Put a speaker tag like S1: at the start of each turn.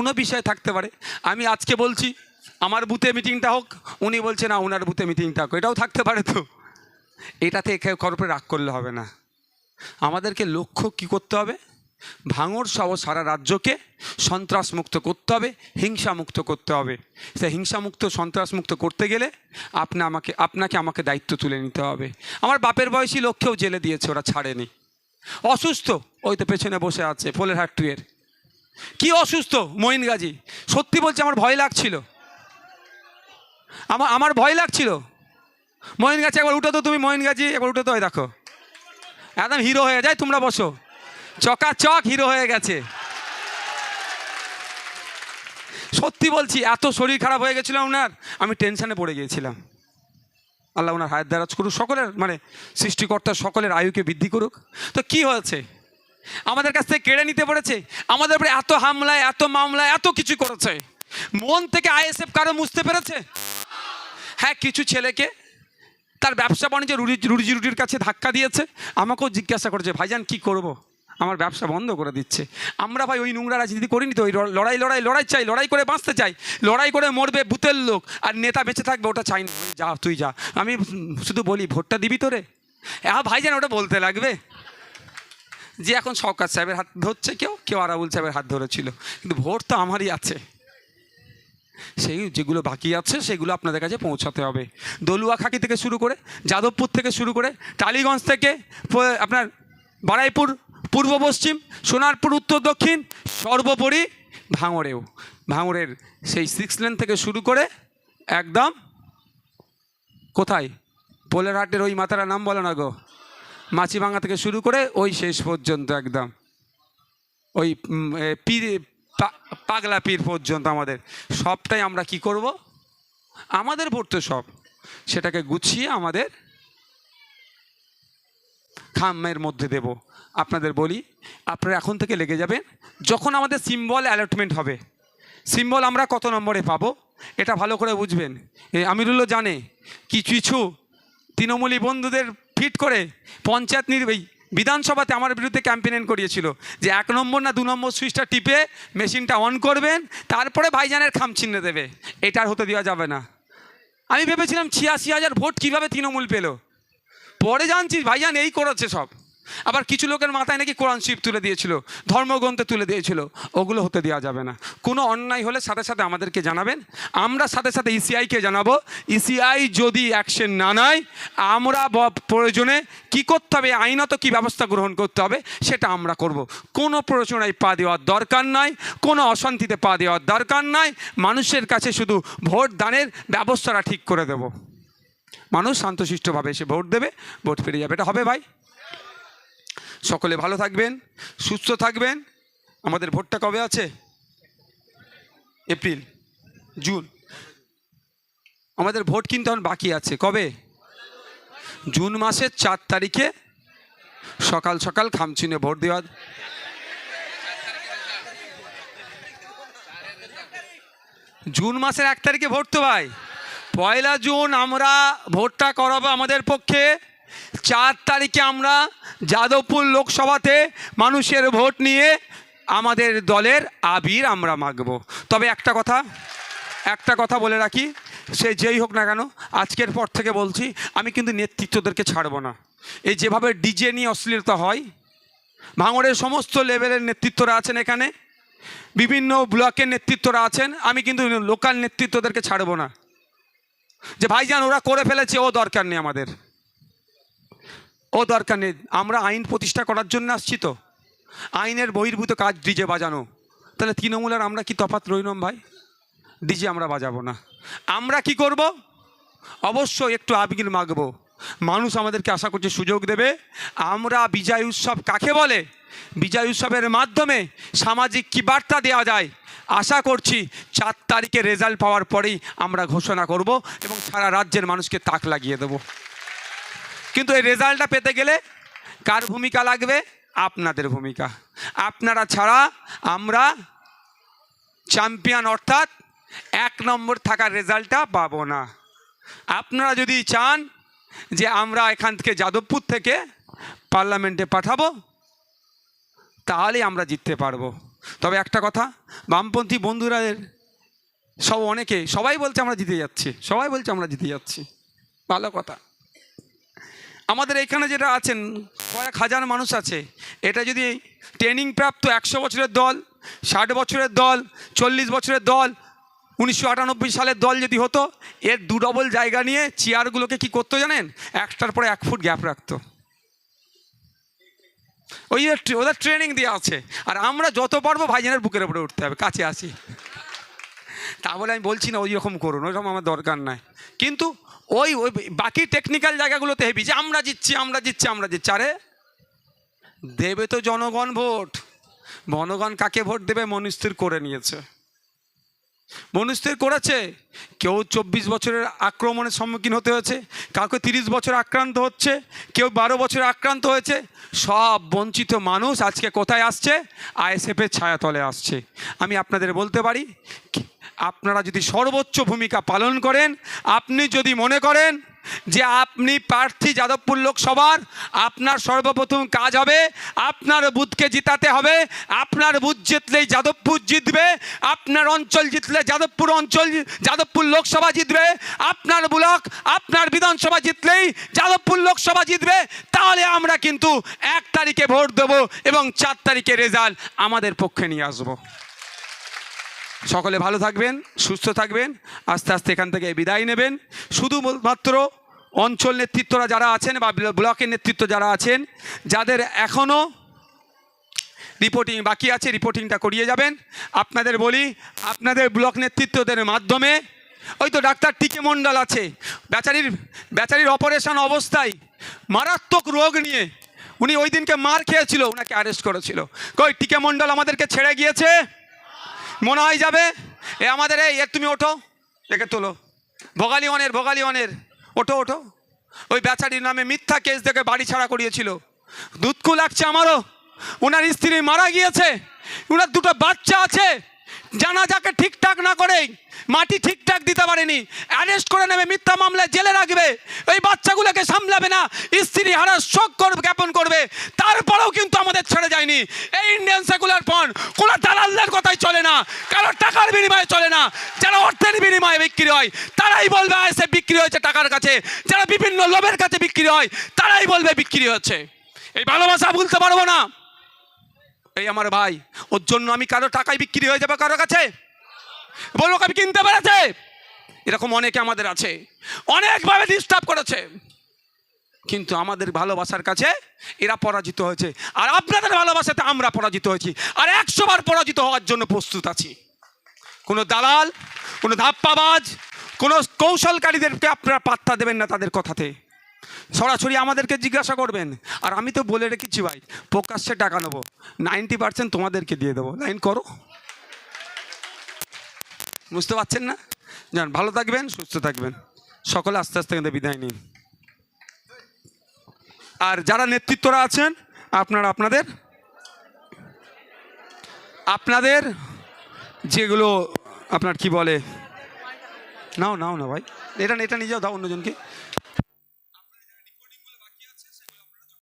S1: কোনো বিষয় থাকতে পারে। আমি আজকে বলছি, আমার বুথে মিটিংটা হোক, উনি বলছে, না ওনার বুথে মিটিংটা হোক এটাও থাকতে পারে তো। এটাতে একে খরপে রাগ করলে হবে না। আমাদেরকে লক্ষ্য কি করতে হবে? ভাঙর সহ সারা রাজ্যকে সন্ত্রাসমুক্ত করতে হবে, হিংসামুক্ত করতে হবে। সে হিংসা হিংসামুক্ত, সন্ত্রাসমুক্ত করতে গেলে আপনি আমাকে, আপনাকে আমাকে দায়িত্ব তুলে নিতে হবে। আমার বাপের বয়সী লক্ষ্যেও জেলে দিয়েছে, ওরা ছাড়েনি। অসুস্থ, ওই তো পেছনে বসে আছে, ফোলের হাট টুয়ের কি অসুস্থ মঈন গাজী? সত্যি বলছি, আমার ভয় লাগছিল। আমার আমার ভয় লাগছিল। মঈন গাছি একবার উঠো তো তুমি মঈন গাছি একবার উঠো তো দেখো। একদম হিরো হয়ে যায় তোমরা বসো। চকাচক হিরো হয়ে গেছে। সত্যি বলছি, এত শরীর খারাপ হয়ে গেছিল ওনার আমি টেনশনে পড়ে গিয়েছিলাম। আল্লাহ ওনার হায়াত দারাজ করুক, সকলের মানে সৃষ্টিকর্তা সকলের আয়ুকে বৃদ্ধি করুক। তো কি হয়েছে? আমাদের কাছ থেকে কেড়ে নিতে পেরেছে। আমাদের উপরে এত হামলায়, এত মামলায়, এত কিছু করেছে। মন থেকে আইএসএফ কারও মুছতে পেরেছে? হ্যাঁ কিছু ছেলেকে তার ব্যবসা বাণিজ্য রুজি রুজি রুটির কাছে ধাক্কা দিয়েছে। আমাকেও জিজ্ঞাসা করেছে, ভাইজান, কি করব। আমার ব্যবসা বন্ধ করে দিচ্ছে। আমরা ভাই ওই নোংরা রাজনীতি করিনি তো? ওই লড়াই লড়াই লড়াই চাই, লড়াই করে বাঁচতে চাই। লড়াই করে মরবে বুথের লোক। আর নেতা বেঁচে থাকবে, ওটা চাই না। যা, তুই যা। আমি শুধু বলি, ভোটটা দিবি তোরে? হ্যাঁ ভাইজান, ওটা বলতে লাগবে। যে এখন সরকার সাহেবের হাত ধরছে কেউ কেউ আরাবুল সাহেবের হাত ধরেছিল। কিন্তু ভোট তো আমারই আছে। সেই যেগুলো বাকি আছে, সেগুলো আপনাদের কাছে পৌঁছাতে হবে। দলুয়া খাকি থেকে শুরু করে, যাদবপুর থেকে শুরু করে, টালিগঞ্জ থেকে আপনার বারাইপুর পূর্ব পশ্চিম, সোনারপুর, উত্তর দক্ষিণ, সর্বোপরি ভাঙড়েও। ভাঙড়ের সেই সিক্স লেন থেকে শুরু করে একদম কোথায়? পোলেরহাটের ওই মাথারা নাম বলো না গো? মাছিভাঙা থেকে শুরু করে ওই শেষ পর্যন্ত একদম। ওই পীর পাগলা পীর পর্যন্ত আমাদের। সবটাই আমরা কি করব? আমাদের ভোট তো সব। সেটাকে গুছিয়ে আমাদের খামের মধ্যে দেব। আপনাদের বলি, আপনারা এখন থেকে লেগে যাবেন। যখন আমাদের সিম্বল অ্যালটমেন্ট হবে, সিম্বল আমরা কত নম্বরে পাবো? এটা ভালো করে বুঝবেন। এ, আমিরুল্লাহ জানে। কিছু কিছু তৃণমূলী বন্ধুদের ফিট করে পঞ্চায়েত নির বিধানসভাতে আমার বিরুদ্ধে ক্যাম্পেনিং করিয়েছিল যে এক নম্বর না দু নম্বর সুইচটা টিপে মেশিনটা অন করবেন, তারপরে ভাইজানের খাম চিহ্ন দেবে। এটার হতে দেওয়া যাবে না। আমি ভেবেছিলাম ছিয়াশি হাজার ভোট কীভাবে তৃণমূল পেল? পরে জানছি ভাইজান এই করেছে সব। আবার কিছু লোকের মাথায় নাকি কোরআন শিব তুলে দিয়েছিল, ধর্মগ্রন্থে তুলে দিয়েছিল, ওগুলো হতে দেওয়া যাবে না। কোনো অন্যায় হলে সাথে সাথে আমাদেরকে জানাবেন, আমরা সাথে সাথে ইসিআইকে জানাব। ইসিআই যদি অ্যাকশন না নেয়, আমরা প্রয়োজনে কি করতে হবে, আইনত কি ব্যবস্থা গ্রহণ করতে হবে, সেটা আমরা করব। কোনো প্ররোচনায় পা দেওয়ার দরকার নাই, কোনো অশান্তিতে পা দেওয়ার দরকার নাই, মানুষের কাছে শুধু ভোট দানের ব্যবস্থাটা ঠিক করে দেবো। মানুষ শান্তশিষ্টভাবে এসে ভোট দেবে, ভোট পেরিয়ে যাবে। এটা হবে ভাই। সকলে ভালো থাকবেন, সুস্থ থাকবেন। আমাদের ভোটটা কবে আছে? April, June. আমাদের ভোট কিন্তু এখন বাকি আছে, কবে? জুন মাসের চার তারিখে সকাল সকাল খামচিনে ভোট দেওয়া। জুন মাসের এক তারিখে ভোট তো ভাই। পয়লা জুন আমরা ভোটটা করাবো আমাদের পক্ষে। চার তারিখে আমরা যাদবপুর লোকসভাতে মানুষের ভোট নিয়ে আমাদের দলের আবির আমরা মাগবো। তবে একটা কথা একটা কথা বলে রাখি, সে যেই হোক না কেন, আজকের পর থেকে বলছি, আমি কিন্তু নেতৃত্বদেরকে ছাড়বো না। এই যেভাবে ডিজে নিয়ে অশ্লীলতা হয়, ভাঙড়ের সমস্ত লেভেলের নেতৃত্বরা আছেন এখানে, বিভিন্ন ব্লকের নেতৃত্বরা আছেন, আমি কিন্তু লোকাল নেতৃত্বদেরকে ছাড়বো না। যে ভাইজান, ওরা করে ফেলেছে, ও দরকার নেই আমাদের। ও দরকার নেই। আমরা আইন প্রতিষ্ঠা করার জন্য আসছি তো। আইনের বহির্ভূত কাজ ডিজে বাজানো। তাহলে তৃণমূলের আমরা কি তফাৎ রইলাম ভাই? ডিজে আমরা বাজাবো না। আমরা কি করব? অবশ্যই একটু আবির মাগবো মানুষ আমাদেরকে আশা করছে সুযোগ দেবে। আমরা বিজয় উৎসব কাকে বলে? বিজয় উৎসবের মাধ্যমে সামাজিক কি বার্তা দেওয়া যায়? আশা করছি চার তারিখে রেজাল্ট পাওয়ার পরেই আমরা ঘোষণা করব এবং সারা রাজ্যের মানুষকে তাক লাগিয়ে দেব। কিন্তু এই রেজাল্টটা পেতে গেলে কার ভূমিকা লাগবে? আপনাদের ভূমিকা। আপনারা ছাড়া আমরা চ্যাম্পিয়ন অর্থাৎ এক নম্বর থাকার রেজাল্টটা পাবো না। আপনারা যদি চান যে আমরা এখান থেকে যাদবপুর থেকে পার্লামেন্টে পাঠাবো, তাহলেই আমরা জিততে পারব। তবে একটা কথা, বামপন্থী বন্ধুরা সব অনেকে সবাই বলছে আমরা জিতে যাচ্ছি, সবাই বলছে আমরা জিতে যাচ্ছি। ভালো কথা। আমাদের এখানে যেটা আছেন, কয়েক হাজার মানুষ আছে। এটা যদি ট্রেনিং প্রাপ্ত একশো বছরের দল, ষাট বছরের দল, চল্লিশ বছরের দল, উনিশশো আটানব্বই সালের দল যদি হতো, এর দু ডবল জায়গা নিয়ে চেয়ারগুলোকে কি করতো জানেন? একটার পরে এক ফুট গ্যাপ রাখতো। ওই ওদের ট্রেনিং দেওয়া আছে। আর আমরা যত পারব ভাইজানের বুকের উপরে উঠতে হবে, কাছে আসি। তা বলে আমি বলছি না ওই রকম করুন, ওইরকম আমার দরকার নাই। কিন্তু ওই ওই বাকি টেকনিক্যাল জায়গাগুলোতে হেবি, যে আমরা জিতছি আমরা জিতছি আমরা জিতছি। আরে, দেবে তো জনগণ ভোট। জনগণ কাকে ভোট দেবে? মনুস্থির করে নিয়েছে। মনুস্থির করেছে। কেউ চব্বিশ বছরের আক্রমণের সম্মুখীন হতে হয়েছে, কাউকে তিরিশ বছর আক্রান্ত হচ্ছে, কেউ বারো বছর আক্রান্ত হয়েছে। সব বঞ্চিত মানুষ আজকে কোথায় আসছে? আইএসএফের ছায়াতলে আসছে। আমি আপনাদের বলতে পারি আপনারা যদি সর্বোচ্চ ভূমিকা পালন করেন, আপনি যদি মনে করেন যে আপনি প্রার্থী যাদবপুর লোকসভার, আপনার সর্বপ্রথম কাজ হবে আপনার বুথকে জিতাতে হবে, আপনার বুথ জিতলেই যাদবপুর জিতবে, আপনার অঞ্চল জিতলে যাদবপুর অঞ্চল, যাদবপুর লোকসভা জিতবে, আপনার ব্লক, আপনার বিধানসভা জিতলেই যাদবপুর লোকসভা জিতবে, তাহলে আমরা কিন্তু এক তারিখে ভোট দেবো এবং চার তারিখে রেজাল্ট আমাদের পক্ষে নিয়ে আসব। সকলে ভালো থাকবেন, সুস্থ থাকবেন, আস্তে আস্তে এখান থেকে বিদায় নেবেন। শুধুমাত্র অঞ্চল নেতৃত্বরা যারা আছেন বা ব্লকের নেতৃত্ব যারা আছেন, যাদের এখনও রিপোর্টিং বাকি আছে রিপোর্টিংটা করিয়ে যাবেন। আপনাদের বলি, আপনাদের ব্লক নেতৃত্বদের মাধ্যমে, ওই তো ডাক্তার টিকে মণ্ডল আছে, বেচারির বেচারির অপারেশন অবস্থায় মারাত্মক রোগ নিয়ে উনি ওই দিনকে মার খেয়েছিল ওনাকে অ্যারেস্ট করেছিল। কই টিকে মণ্ডল আমাদেরকে ছেড়ে গিয়েছে? মনে হয় যাবে? এ আমাদের এই তুমি ওঠো, একে তোলো। ভোগালি অনের ভোগালি অনের ওঠো ওঠো। ওই বেচারির নামে মিথ্যা কেস দেখে বাড়ি ছাড়া করিয়েছিল। দুধকু লাগছে আমারও। ওনার স্ত্রী মারা গিয়েছে। ওনার দুটো বাচ্চা আছে। জানাজাকে ঠিকঠাক না করেই মাটি ঠিকঠাক দিতে পারেনি। অ্যারেস্ট করে নেবে, মিথ্যা মামলায় জেলে রাখবে। ওই বাচ্চাগুলোকে সামলাবে না, স্ত্রী হারা শোক করবে, জ্ঞাপন করবে। তারপরেও কিন্তু আমাদের ছেড়ে যায়নি। এই ইন্ডিয়ান সেকুলার ফ্রন্ট কোনো দালালদের কথাই চলে না, কারও টাকার বিনিময়ে চলে না, যারা অর্থের বিনিময়ে বিক্রি হয়, তারাই বলবে আইসে বিক্রি হয়েছে টাকার কাছে। যারা বিভিন্ন লোভের কাছে বিক্রি হয়, তারাই বলবে, বিক্রি হচ্ছে। এই ভালোবাসা ভুলতে পারব না। এই আমার ভাই, ওর জন্য আমি কারও টাকায় বিক্রি হয়ে যাব কারও কাছে? বলব আমি কিনতে পেরেছে? এরকম অনেকে আমাদের আছে, অনেকভাবে ডিস্টার্ব করেছে। কিন্তু আমাদের ভালোবাসার কাছে এরা পরাজিত হয়েছে। আর আপনাদের ভালোবাসাতে আমরা পরাজিত হয়েছি। আর একশো বার পরাজিত হওয়ার জন্য প্রস্তুত আছি। কোনো দালাল, কোনো ধাপ্পাবাজ, কোনো কৌশলকারীদেরকে আপনারা পাত্তা দেবেন না তাদের কথাতে। সরাসরি আমাদেরকে জিজ্ঞাসা করবেন। আর আমি তো বলে রেখেছি ভাই, প্রকাশ্যে টাকা নেব। নাইনটি পার্সেন্ট তোমাদেরকে দিয়ে দেবো। লাইন করো। বুঝতে পারছেন না? যান, ভালো থাকবেন, সুস্থ থাকবেন। সকলে আস্তে আস্তে কিন্তু বিদায় নিন। আর যারা নেতৃত্বরা আছেন, আপনারা আপনাদের আপনাদের যেগুলো, আপনার কি বলে? নাও নাও না ভাই। এটা এটা নিয়ে যাও, দাও অন্যজনকে।